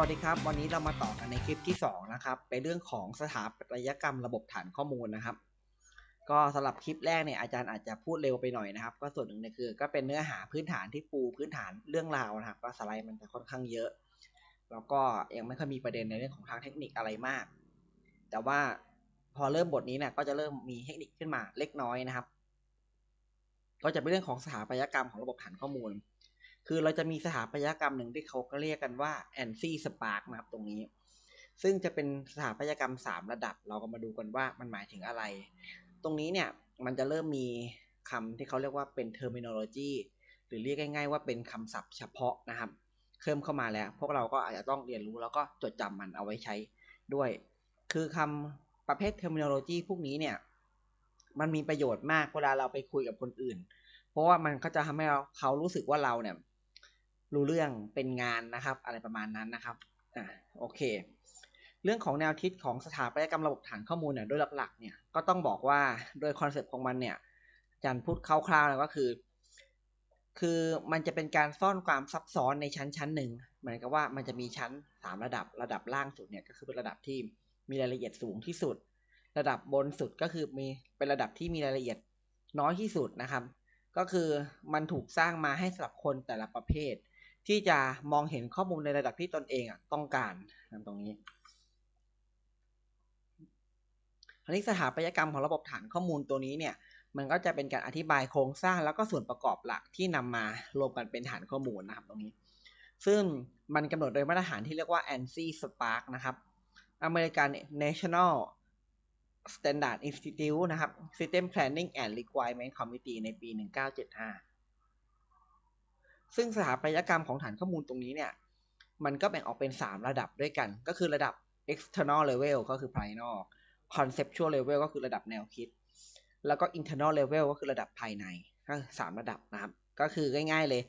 วัสดีครับ วันนี้เรามาต่อกันในคลิปที่ 2 นะครับเป็นเรื่องของสถาปัตยกรรมระบบฐานข้อมูลนะครับ ก็สำหรับคลิปแรกเนี่ยอาจารย์อาจจะพูดเร็วไปหน่อยนะครับ ก็ส่วนหนึ่งเนี่ยคือ ก็เป็นเนื้อหาพื้นฐานที่ปูพื้นฐานเรื่องราวนะครับก็สไลด์มันจะค่อนข้างเยอะ แล้วก็ยังไม่ค่อยมีประเด็นในเรื่องของทางเทคนิคอะไรมาก แต่ว่าพอเริ่มบทนี้เนี่ยก็จะเริ่มมีเทคนิคขึ้นมาเล็กน้อยนะครับ ก็จะเป็นเรื่องของสถาปัตยกรรมของระบบฐานข้อมูล คือเราจะมีสถาปัตยกรรมหนึ่งที่เขาก็เรียกกันว่า ANSI Spark นะครับตรงนี้ ซึ่งจะเป็นสถาปัตยกรรม 3 ระดับ เราก็มาดูกันว่ามันหมายถึงอะไร ตรงนี้เนี่ยมันจะเริ่มมีคำที่เขาเรียกว่าเป็น terminology หรือเรียกง่าย ๆ ว่าเป็นคำศัพท์เฉพาะนะครับเพิ่มเข้ามาแล้ว พวกเราก็อาจจะต้องเรียนรู้แล้วก็จดจำมันเอาไว้ใช้ด้วย คือคำประเภท terminology พวกนี้เนี่ยมันมีประโยชน์มากเวลาเราไปคุยกับคนอื่น เพราะว่ามันก็จะทำให้เราเขารู้สึกว่าเราเนี่ย รู้เรื่องเป็นงานนะครับ อะไรประมาณนั้นนะครับอ่าโอเค เรื่องของแนวคิดของสถาปัตยกรรมระบบฐานข้อมูลเนี่ยโดยหลักๆเนี่ยก็ต้องบอกว่าโดยคอนเซปต์ของมันเนี่ยอาจารย์พูดคร่าวๆแล้วก็คือ คือมันจะเป็นการซ่อนความซับซ้อนในชั้นชั้นหนึ่งเหมือนกับว่ามันจะมีชั้นสามระดับระดับล่างสุดเนี่ยก็คือเป็นระดับที่มีรายละเอียดสูงที่สุด ระดับบนสุดก็คือมีเป็นระดับที่มีรายละเอียดน้อยที่สุดนะครับ ก็คือมันถูกสร้างมาให้สำหรับคนแต่ละประเภท ที่จะมองเห็นข้อมูลในระดับที่ตนเองอะต้องการตรงนี้อันนี้สถาปัตยกรรมของระบบฐานข้อมูลตัวนี้เนี่ยมันก็จะเป็นการอธิบายโครงสร้างแล้วก็ส่วนประกอบหลักที่นำมารวมกันเป็นฐานข้อมูลนะครับตรงนี้ ซึ่งมันกำหนดโดยมาตรฐานที่เรียกว่า ANSI Spark นะครับ American National Standard Institute นะครับ System Planning and Requirement Committee ในปี 1975 ซึ่งสถาปัตยกรรมของฐานข้อมูลตรงนี้เนี่ยมันก็แบ่งออกเป็น 3 ระดับด้วยกัน ก็คือระดับ external level ก็คือ ภายนอก conceptual level ก็คือระดับแนวคิด แล้วก็ internal level ก็คือระดับภายในก็สามระดับนะครับ ก็คือง่ายๆเลย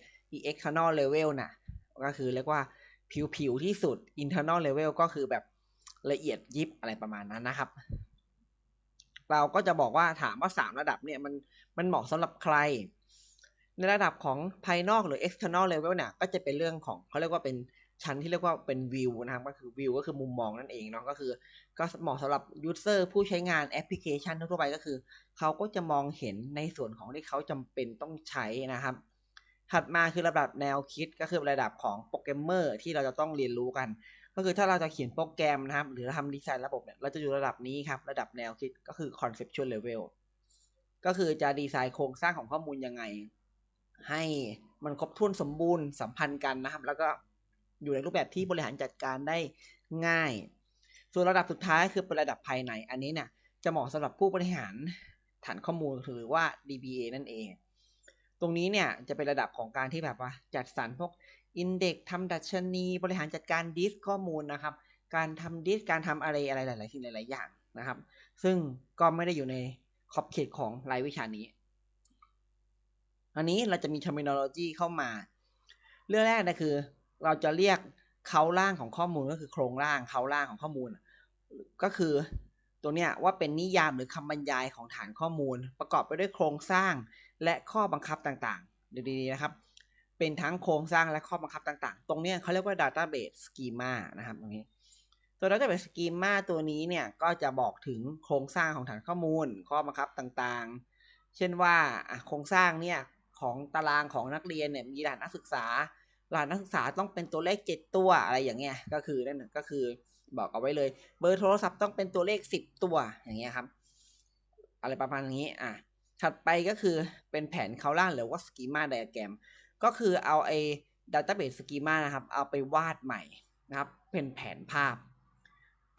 external level น่ะก็คือเรียกว่าผิวๆที่สุด internal level ก็คือแบบละเอียดยิบอะไรประมาณนั้นนะครับ เราก็จะบอกว่าถามว่าสามระดับเนี่ยมันมันเหมาะสำหรับใคร ในระดับของภายนอกหรือ external level เนี่ยก็จะเป็นเรื่องของเขาเรียกว่าเป็นชั้นที่เรียกว่าเป็น view นะครับก็คือ view ก็คือมุมมองนั่นเองเนาะก็คือก็เหมาะสำหรับ user ผู้ใช้งานแอปพลิเคชันทั่วไปก็คือ เขาก็จะมองเห็นในส่วนของที่เขาจำเป็นต้องใช้นะครับ ถัดมาคือระดับแนวคิดก็คือระดับของโปรแกรมเมอร์ที่เราจะต้องเรียนรู้กัน ก็คือถ้าเราจะเขียนโปรแกรมนะครับ หรือทำดีไซน์ระบบเนี่ยเราจะอยู่ระดับนี้ครับระดับแนวคิดก็คือ conceptual level ก็คือจะดีไซน์โครงสร้างของข้อมูลยังไง ให้มันครบถ้วนสมบูรณ์สัมพันธ์กันนะครับ แล้วก็อยู่ในรูปแบบที่บริหารจัดการได้ง่าย ส่วนระดับสุดท้ายคือเป็นระดับภายใน อันนี้เนี่ยจะเหมาะสำหรับผู้บริหารฐานข้อมูลหรือว่า DBA นั่นเอง ตรงนี้เนี่ยจะเป็นระดับของการที่แบบว่าจัดสรรพวกอินเด็กทำดัชนี บริหารจัดการดิสข้อมูลนะครับ การทำดิสการทำอะไรอะไรหลายๆสิ่งหลาย ๆ อย่างนะครับ ซึ่งก็ไม่ได้อยู่ในขอบเขตของรายวิชานี้ อันนี้เราจะมี terminology เข้ามา เรื่องแรกนะคือ เราจะเรียกเขาล่างของข้อมูลก็คือโครงล่างเขาล่างของข้อมูล ก็คือตัวเนี้ยว่าเป็นนิยามหรือคำบรรยายของฐานข้อมูล ประกอบไปด้วยโครงสร้างและข้อบังคับต่างๆดูดีๆนะครับ เป็นทั้งโครงสร้างและข้อบังคับต่างๆ ตรงนี้เขาเรียกว่า database schema นะครับตรงนี้ตัว database schema ตัวนี้เนี่ยก็จะบอกถึงโครงสร้างของฐานข้อมูล ข้อบังคับต่างๆ เช่นว่าโครงสร้างเนี่ย ของตารางของนักเรียนเนี่ยมีรหัสนักศึกษารหัสนักศึกษาต้องเป็นตัวเลขเจ็ดตัวอะไรอย่างเงี้ยก็คือนั่นก็คือบอกเอาไว้เลย เบอร์โทรศัพท์ต้องเป็นตัวเลขสิบตัวอย่างเงี้ยครับ อะไรประมาณนี้อะถัดไปก็คือเป็นแผนเขาล่างหรือว่า schema diagram ก็คือเอาไอ้ database schema นะครับ เอาไปวาดใหม่นะครับ เป็นแผนภาพ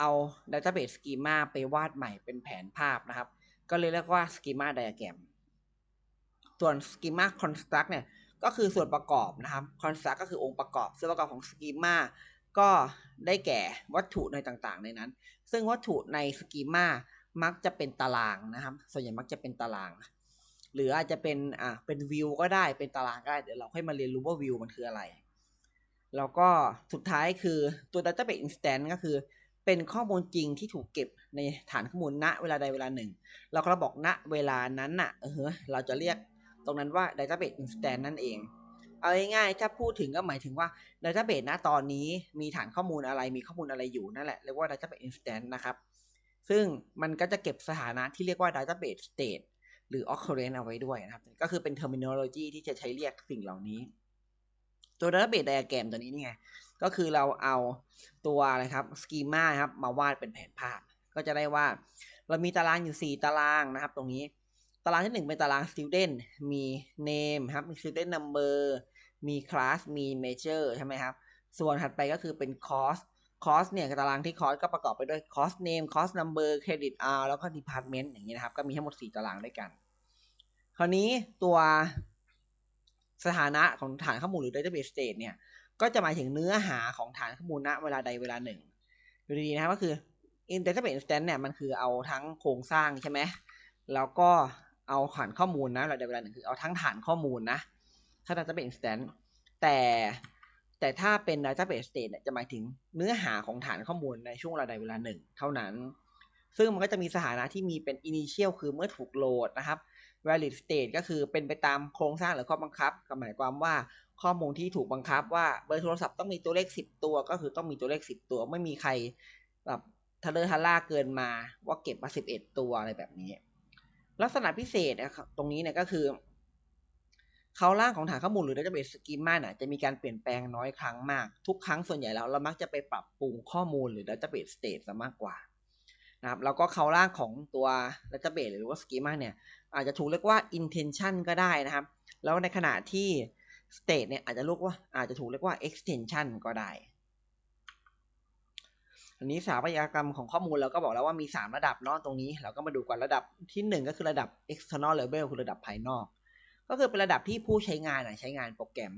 เอา database schema ไปวาดใหม่เป็นแผนภาพนะครับ ก็เลยเรียกว่า schema diagram ส่วน schema construct เนี่ยก็คือส่วนประกอบนะครับ construct ก็คือองค์ประกอบ ส่วนประกอบของ schema ก็ได้แก่วัตถุในต่างๆ ในนั้น ซึ่งวัตถุใน schema มักจะเป็นตารางนะครับ ส่วนใหญ่มักจะเป็นตาราง หรืออาจจะเป็นอ่าเป็นวิวก็ได้เป็นตารางก็ได้ เดี๋ยวเราค่อยมาเรียนรู้ว่าวิวมันคืออะไร แล้วก็สุดท้ายคือตัว database instance ก็คือเป็นข้อมูลจริงที่ถูกเก็บในฐานข้อมูลณเวลาใดเวลาหนึ่ง เราก็บอกณเวลานั้นน่ะเออเราจะเรียก ตรงนั้นว่า database instance นั่นเอง เอาง่ายๆถ้าพูดถึงก็หมายถึงว่า Database ณตอนนี้มีฐานข้อมูลอะไรมีข้อมูลอะไรอยู่นั่นแหละเรียกว่า Database Instance นะครับ ซึ่งมันก็จะเก็บสถานะที่เรียกว่า Database State หรือ Occurrence เอาไว้ด้วยนะครับ ก็คือเป็น terminology ที่จะใช้เรียกสิ่งเหล่านี้ ตัว Database Diagram ตัวนี้นี่ไงก็คือเราเอาตัวอะไรครับ schema ครับมาวาดเป็นแผนภาพ ก็จะได้ว่า เรามีตารางอยู่ 4 ตารางนะครับ ตรงนี้ ตารางที่ 1 เป็นตาราง student มี name ครับ มี student number มี class มี major ใช่ไหมครับ ส่วนถัดไปก็คือเป็น course course เนี่ยตารางที่ course ก็ประกอบไปด้วย course name course number credit hour แล้วก็ department อย่างนี้นะครับ ก็มีทั้งหมด 4 ตารางด้วยกัน คราวนี้ตัวสถานะของฐานข้อมูลหรือ database state เนี่ย ก็จะหมายถึงเนื้อหาของฐานข้อมูลณเวลาใดเวลาหนึ่งดูดีๆนะครับก็คือ in database instance เนี่ยมันคือเอาทั้งโครงสร้างใช่ไหมแล้วก็ เอาฐานข้อมูลนะเวลาใดเวลาหนึ่งคือเอาทั้งฐานข้อมูลนะ ถ้า database instance แต่แต่ถ้าเป็น database state เนี่ยจะหมายถึงเนื้อหาของฐานข้อมูลในช่วงเวลาใดเวลาหนึ่งเท่านั้น ซึ่งมันก็จะมีสถานะที่มีเป็น initial คือเมื่อถูกโหลดนะครับ valid state ก็คือเป็นไปตามโครงสร้างหรือข้อบังคับก็หมายความว่าข้อมูลที่ถูกบังคับว่าเบอร์โทรศัพท์ต้องมีตัวเลข 10 ตัว ก็คือต้องมีตัวเลข 10 ตัว ไม่มีใครแบบทะเลทะล่าเกินมาว่าเก็บมา11 ตัวอะไรแบบนี้ ลักษณะพิเศษนะครับตรงนี้เนี่ยก็คือเขาล่างของฐานข้อมูลหรือ database schema เนี่ยจะมีการเปลี่ยนแปลงน้อยครั้งมาก ทุกครั้งส่วนใหญ่แล้ว เรามักจะไปปรับปรุงข้อมูลหรือ database state ซะมากกว่านะครับแล้วก็เขาล่างของตัว database หรือว่า schema เนี่ยอาจจะถูกเรียกว่า intention ก็ได้นะครับ แล้วในขณะที่ state เนี่ยอาจจะเรียกว่าอาจจะถูกเรียกว่า extension ก็ได้ อันนี้สถาปัตยกรรมของข้อมูลเราก็บอกแล้วว่ามี 3 ระดับเนาะตรงนี้ เราก็มาดูกันระดับที่ 1 ก็คือระดับ external level คือระดับภายนอก ก็คือเป็นระดับที่ผู้ใช้งานใช้งานโปรแกรม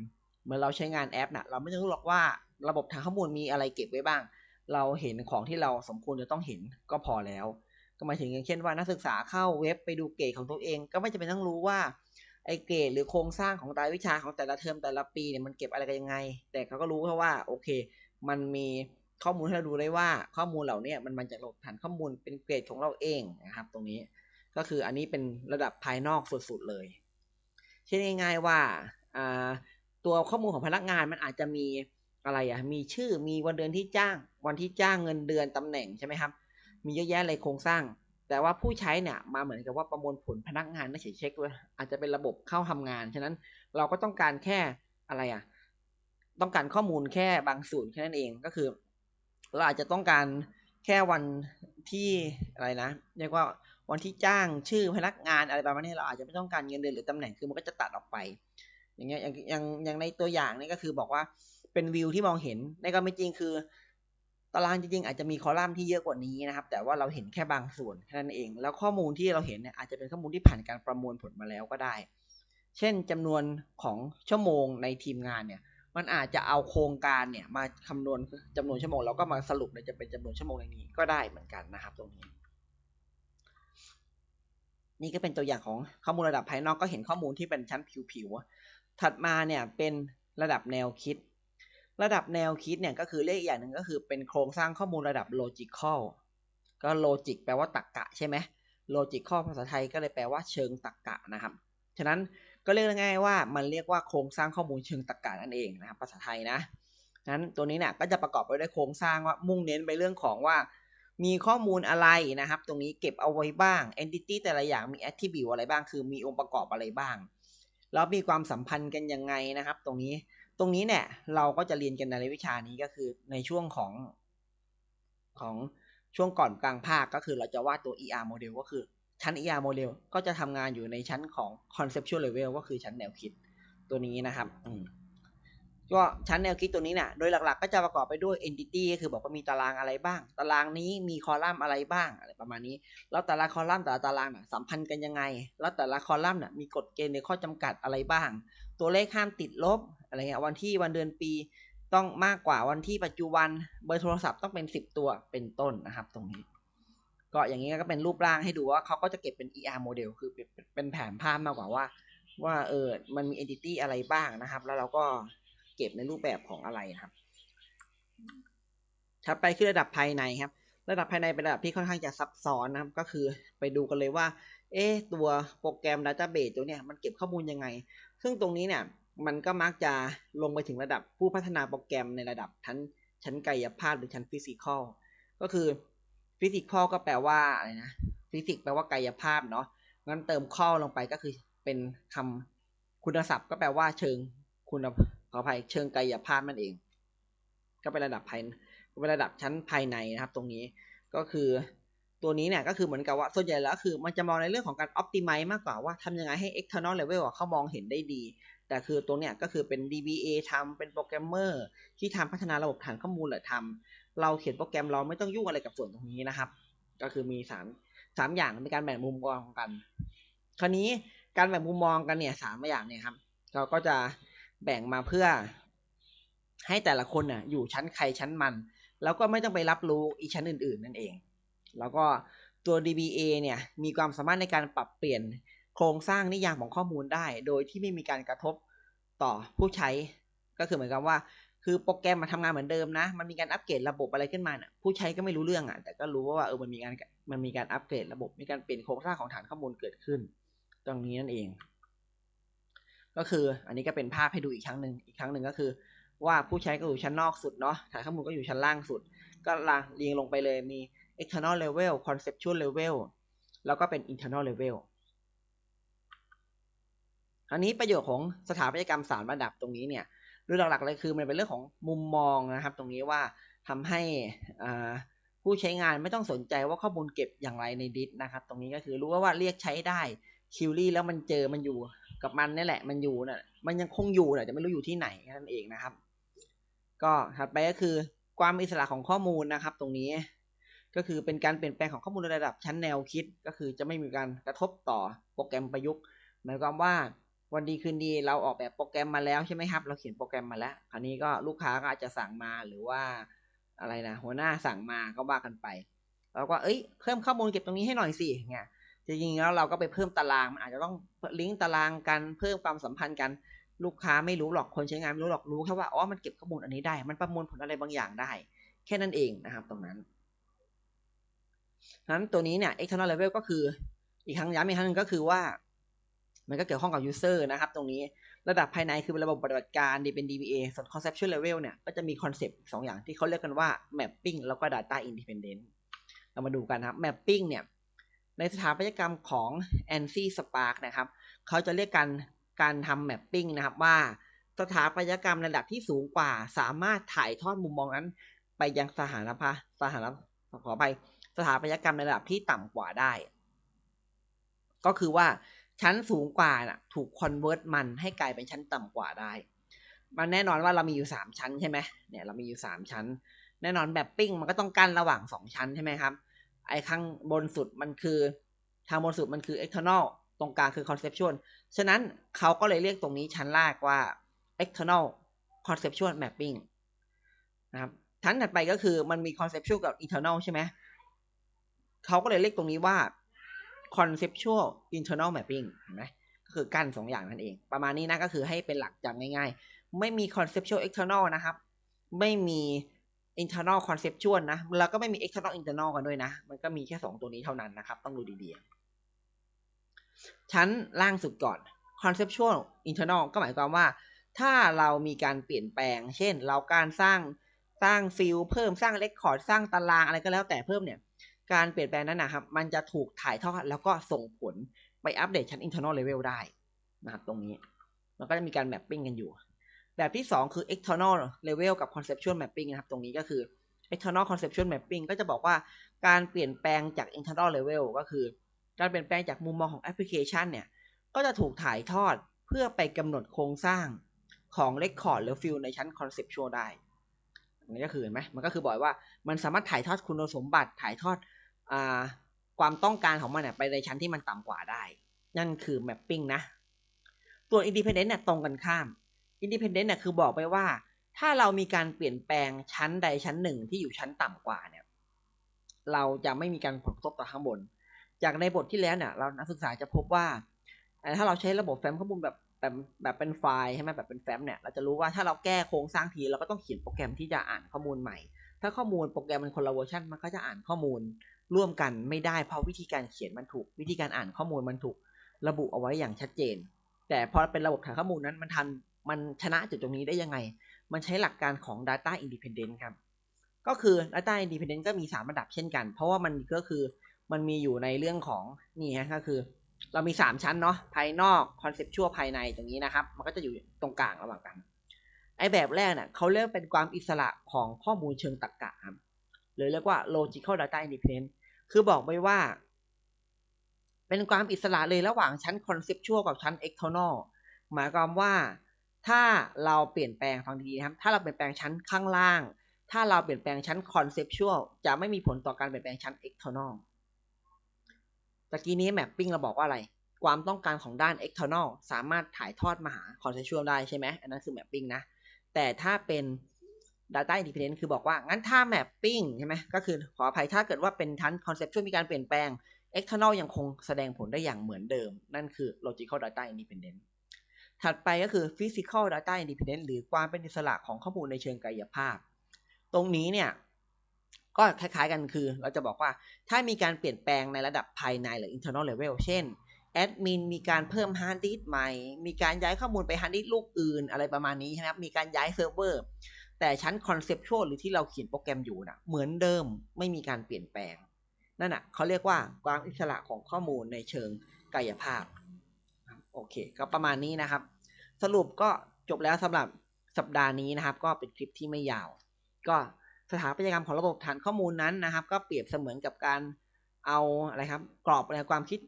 เมื่อเราใช้งานแอปนะเราไม่ต้องรู้หรอกว่าระบบทางข้อมูลมีอะไรเก็บไว้บ้าง เราเห็นของที่เราสมควรจะต้องเห็นก็พอแล้ว ก็หมายถึงอย่างเช่นว่านักศึกษาเข้าเว็บไปดูเกรดของตัวเอง ก็ไม่จำเป็นต้องรู้ว่าไอเกรดหรือโครงสร้างของรายวิชาของแต่ละเทอมแต่ละปีเนี่ยมันเก็บอะไรกันยังไง แต่เขาก็รู้แค่ว่าโอเค มันมี ข้อมูลให้เราดูได้ว่าข้อมูลเหล่านี้มันมาจากระบบฐานข้อมูลเป็นเกรดของเราเองนะครับ ตรงนี้ก็คืออันนี้เป็นระดับภายนอกสุดๆเลยเช่นง่ายๆว่าตัวข้อมูลของพนักงานมันอาจจะมีอะไรอะมีชื่อมีวันเดือนที่จ้าง วันที่จ้างเงินเดือนตำแหน่งใช่ไหมครับ มีเยอะแยะเลยโครงสร้าง แต่ว่าผู้ใช้เนี่ยมาเหมือนกับว่าประมวลผลพนักงานไม่เฉยเช็คด้วยอาจจะเป็นระบบเข้าทำงาน ฉะนั้นเราก็ต้องการแค่อะไรอะต้องการข้อมูลแค่บางส่วนแค่นั้นเองก็คือ เราอาจจะต้องการแค่วันที่อะไรนะเรียกว่าวันที่จ้างชื่อพนักงานอะไรประมาณนี้เราอาจจะไม่ต้องการเงินเดือนหรือตำแหน่งคือมันก็จะตัดออกไป อย่างเงี้ยอย่างอย่างอย่างในตัวอย่างนี่ก็คือบอกว่าเป็นวิวที่มองเห็นในความเป็นจริงคือ ตารางจริงๆอาจจะมีคอลัมน์ที่เยอะกว่านี้นะครับ แต่ว่าเราเห็นแค่บางส่วนแค่นั้นเอง แล้วข้อมูลที่เราเห็นเนี่ยอาจจะเป็นข้อมูลที่ผ่านการประมวลผลมาแล้วก็ได้ เช่นจำนวนของชั่วโมงในทีมงานเนี่ย มันอาจจะเอาโครงการเนี่ยมาคำนวณจำนวนชั่วโมงแล้วก็มาสรุปในจะเป็นจำนวนชั่วโมงในนี้ก็ได้เหมือนกันนะครับ ตรงนี้ นี่ก็เป็นตัวอย่างของข้อมูลระดับภายนอกก็เห็นข้อมูลที่เป็นชั้นผิวๆถัดมาเนี่ยเป็นระดับแนวคิด ระดับแนวคิดเนี่ยก็คือเรียกอย่างหนึ่งก็คือเป็นโครงสร้างข้อมูลระดับ logical ก็ logic แปลว่าตรรกกะใช่ไหม logical ภาษาไทยก็เลยแปลว่าเชิงตรรกกะนะครับ ฉะนั้น ก็เรียกง่ายๆว่ามันเรียกว่าโครงสร้างข้อมูลเชิงตรรกกะนั่นเองนะครับภาษาไทยนะนั้นตัวนี้เนี่ยก็จะประกอบไปด้วยโครงสร้างว่ามุ่งเน้นไปเรื่องของว่า มีข้อมูลอะไรนะครับ ตรงนี้เก็บเอาไว้บ้าง entity แต่ละอย่างมี attribute อะไรบ้าง คือมีองค์ประกอบอะไรบ้าง แล้วมีความสัมพันธ์กันยังไงนะครับ ตรงนี้ตรงนี้เนี่ยเราก็จะเรียนกันในวิชานี้ก็คือในช่วงของของช่วงก่อนกลางภาคก็คือเราจะวาดตัว ER model ก็คือ ชั้น ER model ก็จะทำงานอยู่ในชั้นของ conceptual level ก็คือชั้นแนวคิดตัวนี้นะครับอืมก็ชั้นแนวคิดตัวนี้เนี่ยโดยหลักๆ ก็จะประกอบไปด้วย entity ก็คือบอกว่ามีตารางอะไรบ้าง ตารางนี้มีคอลัมน์อะไรบ้างอะไรประมาณนี้ แล้วแต่ละคอลัมน์แต่ละตารางน่ะสัมพันธ์กันยังไง แล้วแต่ละคอลัมน์น่ะมีกฎเกณฑ์ในข้อจำกัดอะไรบ้าง ตัวเลขห้ามติดลบอะไรเงี้ย วันที่วันเดือนปีต้องมากกว่าวันที่ปัจจุบัน เบอร์โทรศัพท์ต้องเป็น 10 ตัวเป็นต้นนะครับ ตรงนี้ ก็อย่างนี้ก็เป็นรูปร่างให้ดูว่าเขาก็จะเก็บเป็น ER model คือเป็นแผนภาพมากกว่าว่า ว่าเออมันมี entity อะไรบ้างนะครับ แล้วเราก็เก็บในรูปแบบของอะไรครับถัดไปคือระดับภายในครับ ระดับภายในเป็นระดับที่ค่อนข้างจะซับซ้อนนะครับ ก็คือไปดูกันเลยว่า เอ๊ตัวโปรแกรม Database ตัวเนี้ยมันเก็บข้อมูลยังไง ซึ่งตรงนี้เนี่ยมันก็มักจะลงไปถึงระดับผู้พัฒนาโปรแกรมในระดับชั้นชั้นกายภาพหรือชั้นฟิสิกอลก็คือ ฟิสิกอลก็แปลว่าอะไรนะฟิสิกแปลว่ากายภาพเนาะงั้นเติมข้อลงไปก็คือเป็นคำคุณศัพท์ ก็แปลว่าเชิงคุณขออภัยเชิงกายภาพนั่นเอง ก็เป็นระดับภายเป็นระดับชั้นภายในนะครับ ตรงนี้ก็คือตัวนี้เนี่ยก็คือเหมือนกับว่าส่วนใหญ่แล้วคือ มันจะมองในเรื่องของการ optimize มากกว่าว่าทำยังไงให้ external level เขามองเห็นได้ดี แต่คือตัวเนี้ยก็คือเป็น DBA ทำเป็นโปรแกรมเมอร์ที่ทำพัฒนาระบบฐานข้อมูลหรือทำ เราเขียนโปรแกรมเราไม่ต้องยุ่งอะไรกับส่วนตรงนี้นะครับ ก็คือมีสามสามอย่างในการแบ่งมุมมองกัน คราวนี้การแบ่งมุมมองกันเนี่ยสามอย่างเนี่ยครับ เราก็จะแบ่งมาเพื่อ ให้แต่ละคนน่ะ อยู่ชั้นใครชั้นมัน แล้วก็ไม่ต้องไปรับรู้อีชั้นอื่น ๆ นั่นเอง แล้วก็ตัว DBA เนี่ยมีความสามารถในการปรับเปลี่ยนโครงสร้างนิยามของข้อมูลได้ โดยที่ไม่มีการกระทบต่อผู้ใช้ ก็คือเหมือนกับว่า คือโปรแกรมมาทำงานเหมือนเดิมนะ มันมีการอัปเกรดระบบอะไรขึ้นมาเนี่ยผู้ใช้ก็ไม่รู้เรื่องอะ แต่ก็รู้ว่าเออ มันมีการ มันมีการอัปเกรดระบบ มีการเปลี่ยนโครงสร้างของฐานข้อมูลเกิดขึ้น ตรงนี้นั่นเอง ก็คือ อันนี้ก็เป็นภาพให้ดูอีกครั้งหนึ่ง อีกครั้งหนึ่งก็คือ ว่าผู้ใช้ก็อยู่ชั้นนอกสุดเนาะ ฐานข้อมูลก็อยู่ชั้นล่างสุด ก็ลาเรียงลงไปเลย มี external level conceptual level แล้วก็เป็น internal level อันนี้ประโยชน์ของสถาปัตยกรรมสามระดับตรงนี้เนี่ย ดยหลักๆเลยคือมันเป็นเรื่องของมุมมองนะครับ ตรงนี้ว่าทำให้ผู้ใช้งานไม่ต้องสนใจว่าข้อมูลเก็บอย่างไรในดิสนะครับ ตรงนี้ก็คือรู้ว่าว่าเรียกใช้ได้คิวรี่แล้วมันเจอมันอยู่กับมันนี่แหละ มันอยู่น่ะมันยังคงอยู่แต่จะไม่รู้อยู่ที่ไหนนั่นเองนะครับ ก็ถัดไปก็คือความอิสระของข้อมูลนะครับ ตรงนี้ก็คือเป็นการเปลี่ยนแปลงของข้อมูลในระดับชั้นแนวคิด ก็คือจะไม่มีการกระทบต่อโปรแกรมประยุกต์หมายความว่า วันดีคืนดีเราออกแบบโปรแกรมมาแล้วใช่ไหมครับ เราเขียนโปรแกรมมาแล้วคราวนี้ก็ลูกค้าก็อาจจะสั่งมาหรือว่าอะไรนะหัวหน้าสั่งมาก็ว่ากันไปเราก็เอ้ยเพิ่มข้อมูลเก็บตรงนี้ให้หน่อยสิเงี้ยจริงๆแล้วเราก็ไปเพิ่มตารางมันอาจจะต้องลิงก์ตารางกันเพิ่มความสัมพันธ์กันลูกค้าไม่รู้หรอกคนใช้งานไม่รู้หรอกรู้แค่ว่าอ๋อมันเก็บข้อมูลอันนี้ได้ มันประมวลผลอะไรบางอย่างได้ แค่นั้นเองนะครับตรงนั้นนั้นตัวนี้เนี่ย external level ก็คืออีกครั้งย้ำอีกครั้งนึงก็คือว่า มันก็เกี่ยวข้องกับ user นะครับ ตรงนี้ระดับภายในคือระบบปฏิบัติการดีเป็น DBA ส่วน conceptual level เนี่ยก็จะมีคอนเซปต์สองอย่างที่เขาเรียกกันว่า mapping แล้วก็ data independent เรามาดูกันครับ mapping เนี่ยในสถาปัตยกรรมของ ANSI Spark นะครับเขาจะเรียกการการทำ mapping นะครับว่าสถาปัตยกรรมระดับที่สูงกว่า สามารถถ่ายทอดมุมมองนั้น ไปยังสถานภาสถานขอไปสถาปัตยกรรมในระดับที่ต่ำกว่าได้ ก็คือว่า ชั้นสูงกว่าน่ะถูกคอนเวิร์ตมันให้กลายเป็นชั้นต่ำกว่าได้ มันแน่นอนว่าเรามีอยู่สามชั้นใช่ไหมเนี่ยเรามีอยู่สามชั้น แน่นอนแบบปิ้งมันก็ต้องกั้นระหว่างสองชั้นใช่ไหมครับ ไอ้ข้างบนสุดมันคือทางบนสุดมันคือ external ตรงกลางคือ conceptual ฉะนั้นเขาก็เลยเรียกตรงนี้ชั้นแรกว่า external conceptual mapping นะครับชั้นถัดไปก็คือมันมี conceptual กับ internal ใช่ไหมเขาก็เลยเรียกตรงนี้ว่า conceptual internal mapping เห็นไหมก็คือกั้นสองอย่างนั่นเอง ประมาณนี้นะก็คือให้เป็นหลักจำง่ายๆ ไม่มี conceptual external นะครับ ไม่มี internal conceptual นะ แล้วก็ไม่มี external internal กันด้วยนะ มันก็มีแค่สองตัวนี้เท่านั้นนะครับ ต้องดูดีๆ ชั้นล่างสุดก่อน conceptual internal ก็หมายความว่า ถ้าเรามีการเปลี่ยนแปลง เช่น เราการสร้างสร้างฟิลเพิ่มสร้างเรคคอร์ดสร้างตารางอะไรก็แล้วแต่เพิ่มเนี่ย การเปลี่ยนแปลงนั้นนะครับ มันจะถูกถ่ายทอดแล้วก็ส่งผลไปอัปเดตชั้น internal level ได้นะครับตรงนี้ มันก็จะมีการ mapping กันอยู่ แบบที่ 2 คือ external level กับ conceptual mapping นะครับ ตรงนี้ก็คือ external conceptual mapping ก็จะบอกว่าการเปลี่ยนแปลงจาก internal level ก็คือ การเปลี่ยนแปลงจากมุมมองของแอปพลิเคชันเนี่ย ก็จะถูกถ่ายทอดเพื่อไปกำหนดโครงสร้างของ record หรือ field ในชั้น conceptual ได้นนี้ก็คือเห็นไหมมันก็คือบอกว่ามันสามารถถ่ายทอดคุณสมบัติถ่ายทอด ความต้องการของมันเนี่ยไปในชั้นที่มันต่ำกว่าได้ นั่นคือ mapping นะ ตัว independent เนี่ยตรงกันข้าม independent เนี่ยคือบอกไปว่า ถ้าเรามีการเปลี่ยนแปลงชั้นใดชั้นหนึ่งที่อยู่ชั้นต่ำกว่าเนี่ยเราจะไม่มีการผลกระทบต่อข้างบน จากในบทที่แล้วเนี่ยเรานักศึกษาจะพบว่า ถ้าเราใช้ระบบแฟ้มข้อมูลแบบแบบแบบเป็นไฟล์ใช่ไหมแบบเป็นแฟ้มเนี่ยเราจะรู้ว่าถ้าเราแก้โครงสร้างทีเราก็ต้องเขียนโปรแกรมที่จะอ่านข้อมูลใหม่ ถ้าข้อมูลโปรแกรมมันคนละเวอร์ชันมันก็จะอ่านข้อมูล ร่วมกันไม่ได้เพราะวิธีการเขียนมันถูก วิธีการอ่านข้อมูลมันถูกระบุเอาไว้อย่างชัดเจน แต่พอเป็นระบบฐานข้อมูลนั้นมันทันมันชนะจุดตรงนี้ได้ยังไง มันใช้หลักการของ data independent ครับ ก็คือ data independent ก็มี 3 ระดับเช่นกัน เพราะว่ามันก็คือมันมีอยู่ในเรื่องของนี่ฮะก็คือ เรามี 3 ชั้นเนาะภายนอก conceptual ภายในตรงนี้นะครับ มันก็จะอยู่ตรงกลางระหว่างกันไอแบบแรกเนี่ยเขาเรียกเป็นความอิสระของข้อมูลเชิงตรรกะครับหรือเรียกว่า logical data independent คือบอกไว้ว่า เป็นความอิสระเลยระหว่างชั้น conceptual กับชั้น external หมายความว่า ถ้าเราเปลี่ยนแปลงฟังดีนะครับ ถ้าเราเปลี่ยนแปลงชั้นข้างล่าง ถ้าเราเปลี่ยนแปลงชั้น conceptual จะไม่มีผลต่อการเปลี่ยนแปลงชั้น external ตะกี้นี้ mapping เราบอกว่าอะไร ความต้องการของด้าน external สามารถถ่ายทอดมาหา conceptual ได้ใช่ไหมอันนั้นคือ mapping นะ แต่ถ้าเป็น data independent คือบอกว่า งั้นถ้า mapping ใช่ไหมก็คือขออภัยถ้าเกิดว่าเป็นชั้น conceptual มีการเปลี่ยนแปลง external ยังคงแสดงผลได้อย่างเหมือนเดิม นั่นคือ logical data independent ถัดไปก็คือ physical data independent หรือความเป็นอิสระของข้อมูลในเชิงกายภาพ ตรงนี้เนี่ยก็คล้ายๆกันคือ เราจะบอกว่าถ้ามีการเปลี่ยนแปลงในระดับภายในหรือ internal level เช่นแอดมินมีการเพิ่มฮาร์ดดิสใหม่ มีการย้ายข้อมูลไปฮาร์ดดิสลูกอื่นอะไรประมาณนี้ใช่ไหมครับ มีการย้ายเซิร์ฟเวอร์ แต่ชั้น conceptual หรือที่เราเขียนโปรแกรมอยู่นะเหมือนเดิมไม่มีการเปลี่ยนแปลง นั่นอะเขาเรียกว่าความอิสระของข้อมูลในเชิงกายภาพโอเค ก็ประมาณนี้นะครับ สรุปก็จบแล้วสำหรับสัปดาห์นี้นะครับ ก็เป็นคลิปที่ไม่ยาว ก็สถาปัตยกรรมของระบบฐานข้อมูลนั้นนะครับ ก็เปรียบเสมือนกับการเอาอะไรครับ กรอบอะไรความคิด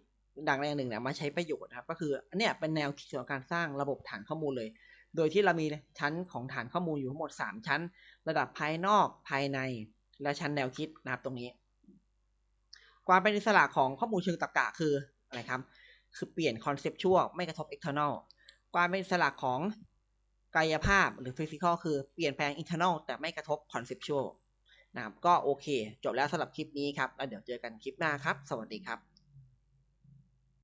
ดังแรงหนึ่งเนี่ยมาใช้ประโยชน์นะครับ ก็คืออันเนี้ยเป็นแนวคิดของการสร้างระบบฐานข้อมูลเลย โดยที่เรามีชั้นของฐานข้อมูลอยู่ทั้งหมด 3 ชั้น ระดับภายนอกภายใน และชั้นแนวคิดนะครับตรงนี้ ความเป็นอิสระของข้อมูลเชิงตรรกะคืออะไรครับ คือเปลี่ยนคอนเซปชวลไม่กระทบ external ความเป็นอิสระของกายภาพหรือ physical คือเปลี่ยนแปลง internal แต่ไม่กระทบ conceptual นะครับก็โอเค จบแล้วสำหรับคลิปนี้ครับ แล้วเดี๋ยวเจอกันคลิปหน้าครับ สวัสดีครับ